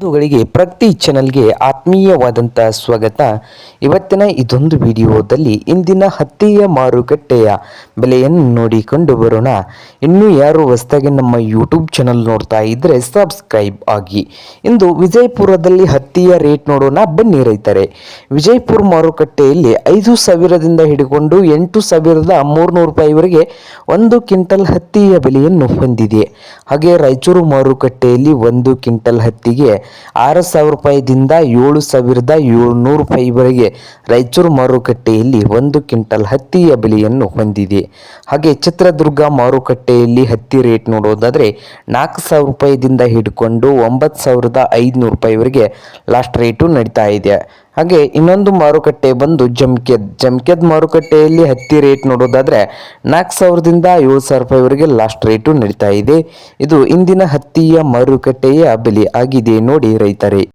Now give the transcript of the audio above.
ಬಂಧುಗಳಿಗೆ ಪ್ರತಿ ಚಾನಲ್ಗೆ ಆತ್ಮೀಯವಾದಂಥ ಸ್ವಾಗತ. ಇವತ್ತಿನ ಇದೊಂದು ವಿಡಿಯೋದಲ್ಲಿ ಇಂದಿನ ಹತ್ತಿಯ ಮಾರುಕಟ್ಟೆಯ ಬೆಲೆಯನ್ನು ನೋಡಿಕೊಂಡು ಬರೋಣ. ಇನ್ನೂ ಯಾರು ಹೊಸದಾಗಿ ನಮ್ಮ ಯೂಟ್ಯೂಬ್ ಚಾನಲ್ ನೋಡ್ತಾ ಇದ್ದರೆ ಸಬ್ಸ್ಕ್ರೈಬ್ ಆಗಿ. ಇಂದು ವಿಜಯಪುರದಲ್ಲಿ ಹತ್ತಿಯ ರೇಟ್ ನೋಡೋಣ. ಬನ್ನಿ ರೈತರೆ, ವಿಜಯಪುರ ಮಾರುಕಟ್ಟೆಯಲ್ಲಿ ಐದು ಸಾವಿರದಿಂದ ಹಿಡಿಕೊಂಡು ಎಂಟು ಸಾವಿರದ ಮೂರುನೂರು ರೂಪಾಯಿವರೆಗೆ ಒಂದು ಕ್ವಿಂಟಲ್ ಹತ್ತಿಯ ಬೆಲೆಯನ್ನು ಹೊಂದಿದೆ. ಹಾಗೆ ರಾಯಚೂರು ಮಾರುಕಟ್ಟೆಯಲ್ಲಿ ಒಂದು ಕ್ವಿಂಟಲ್ ಹತ್ತಿಗೆ ಆರು ಸಾವಿರ ರೂಪಾಯಿದಿಂದ ಏಳು ಸಾವಿರದ ಏಳುನೂರು ರೂಪಾಯಿವರೆಗೆ ರಾಯಚೂರು ಮಾರುಕಟ್ಟೆಯಲ್ಲಿ ಒಂದು ಕ್ವಿಂಟಲ್ ಹತ್ತಿಯ ಬೆಲೆಯನ್ನು ಹೊಂದಿದೆ. ಹಾಗೆ ಚಿತ್ರದುರ್ಗ ಮಾರುಕಟ್ಟೆಯಲ್ಲಿ ಹತ್ತಿ ರೇಟ್ ನೋಡೋದಾದರೆ ನಾಲ್ಕು ಸಾವಿರ ರೂಪಾಯಿದಿಂದ ಹಿಡ್ಕೊಂಡು ಒಂಬತ್ತು ಸಾವಿರದ ಐದುನೂರು ರೂಪಾಯಿವರೆಗೆ ಲಾಸ್ಟ್ ರೇಟು ನಡೀತಾ ಇದೆ. ಹಾಗೆ ಇನ್ನೊಂದು ಮಾರುಕಟ್ಟೆ ಬಂದು ಜಮ್ಕೆದ್. ಜಮ್ಕೆದ್ ಮಾರುಕಟ್ಟೆಯಲ್ಲಿ ಹತ್ತಿ ರೇಟ್ ನೋಡೋದಾದ್ರೆ ನಾಲ್ಕು ಸಾವಿರದಿಂದ ಏಳು ಸಾವಿರ ರೂಪಾಯಿವರೆಗೆ ಲಾಸ್ಟ್ ರೇಟು ನಡೀತಾ ಇದೆ. ಇದು ಇಂದಿನ ಹತ್ತಿಯ ಮಾರುಕಟ್ಟೆಯ ಬೆಲೆ ಆಗಿದೆ ನೋಡಿ ರೈತರೇ.